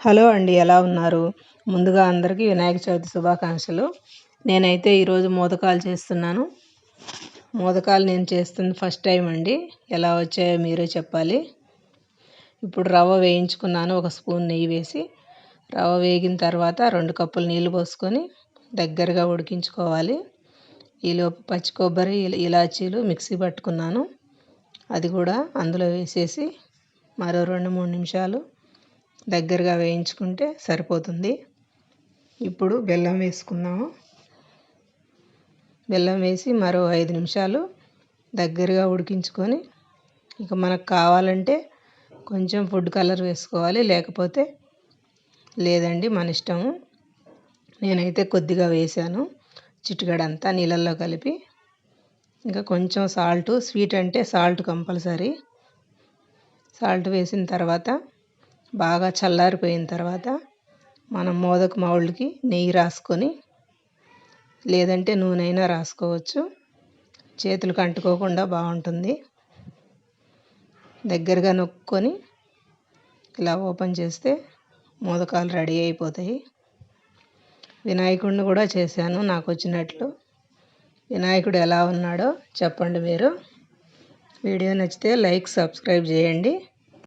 Hello అండి ఎలా ఉన్నారు? ముందుగా అందరికీ వినాయక చవితి శుభాకాంక్షలు. నేనైతే ఈరోజు మోదకాలు చేస్తున్నాను. మోదకాలు నేను చేస్తుంది ఫస్ట్ టైం అండి. ఎలా వచ్చాయో మీరే చెప్పాలి. ఇప్పుడు రవ్వ వేయించుకున్నాను ఒక స్పూన్ నెయ్యి వేసి. రవ్వ వేగిన తర్వాత రెండు కప్పులు నీళ్ళు పోసుకొని దగ్గరగా ఉడికించుకోవాలి. ఈలోపు పచ్చి కొబ్బరి ఇలాచీలు మిక్సీ పట్టుకున్నాను. అది కూడా అందులో వేసేసి మరో రెండు మూడు నిమిషాలు దగ్గరగా వేయించుకుంటే సరిపోతుంది. ఇప్పుడు బెల్లం వేసుకున్నాము బెల్లం వేసి మరో ఐదు నిమిషాలు దగ్గరగా ఉడికించుకొని ఇక మనకు కావాలంటే కొంచెం ఫుడ్ కలర్ వేసుకోవాలి. లేకపోతే లేదండి మన ఇష్టము. నేనైతే కొద్దిగా వేసాను. చిటికడంతా నీళ్ళల్లో కలిపి ఇంకా కొంచెం సాల్ట్ స్వీట్ అంటే సాల్ట్ కంపల్సరీ. సాల్ట్ వేసిన తర్వాత బాగా చల్లారిపోయిన తర్వాత మనం మోదక మౌళ్ళకి నెయ్యి రాసుకొని లేదంటే నూనె అయినా రాసుకోవచ్చు. చేతులకు అంటుకోకుండా బాగుంటుంది దగ్గరగా నొక్కొని ఇలా ఓపెన్ చేస్తే మోదకాలు రెడీ అయిపోతాయి. వినాయకుడిని కూడా చేశాను నాకు వచ్చినట్లు. వినాయకుడు ఎలా ఉన్నాడో చెప్పండి మీరు. వీడియో నచ్చితే లైక్ సబ్స్క్రైబ్ చేయండి.